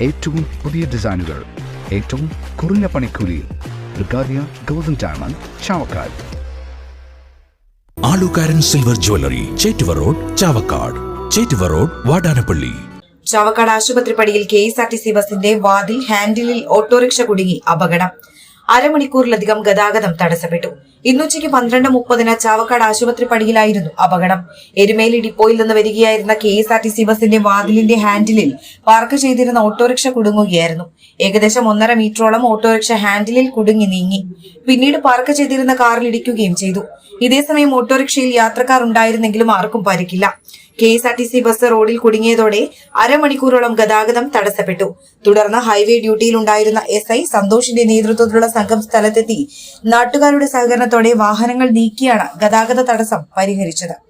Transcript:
ഏറ്റവും പുതിയ ഡിസൈനുകൾ ഏറ്റവും കുറഞ്ഞ പണിക്കൂലിയിൽ. ബ്രിഗാദിയ golden diamond Chavakkad. Alukaran silver jewellery Chettuva road Chavakkad. Chettuva road Vadanappally. Chavakkad ആശുപത്രി പടിയിൽ K S R T C ബസിന്റെ വാതിൽ ഹാൻഡിലിൽ ഓട്ടോറിക്ഷ കുടുങ്ങി അപകടം. അരമണിക്കൂറിലധികം ഗതാഗതം തടസ്സപ്പെട്ടു. ഇന്നുച്ചയ്ക്ക് പന്ത്രണ്ട് മുപ്പതിന് ചാവക്കാട് ആശുപത്രി പടിയിലായിരുന്നു അപകടം. എരുമേലി ഡിപ്പോയിൽ നിന്ന് വരികയായിരുന്ന K S R T C ബസിന്റെ വാതിലിന്റെ ഹാൻഡിലിൽ പാർക്ക് ചെയ്തിരുന്ന ഓട്ടോറിക്ഷ കുടുങ്ങുകയായിരുന്നു. ഏകദേശം ഒന്നര മീറ്ററോളം ഓട്ടോറിക്ഷ ഹാൻഡിലിൽ കുടുങ്ങി നീങ്ങി. പിന്നീട് പാർക്ക് ചെയ്തിരുന്ന കാറിൽ ഇടിക്കുകയും ചെയ്തു. ഇതേസമയം ഓട്ടോറിക്ഷയിൽ യാത്രക്കാർ ഉണ്ടായിരുന്നെങ്കിലും ആർക്കും പരിക്കില്ല. K S R T C bus റോഡിൽ കുടുങ്ങിയതോടെ അരമണിക്കൂറോളം ഗതാഗതം തടസ്സപ്പെട്ടു. തുടർന്ന് ഹൈവേ ഡ്യൂട്ടിയിലുണ്ടായിരുന്ന എസ് ഐ സന്തോഷിന്റെ നേതൃത്വത്തിലുള്ള സംഘം സ്ഥലത്തെത്തി. നാട്ടുകാരുടെ സഹകരണത്തോടെ വാഹനങ്ങൾ നീക്കിയാണ് ഗതാഗത തടസ്സം പരിഹരിച്ചത്.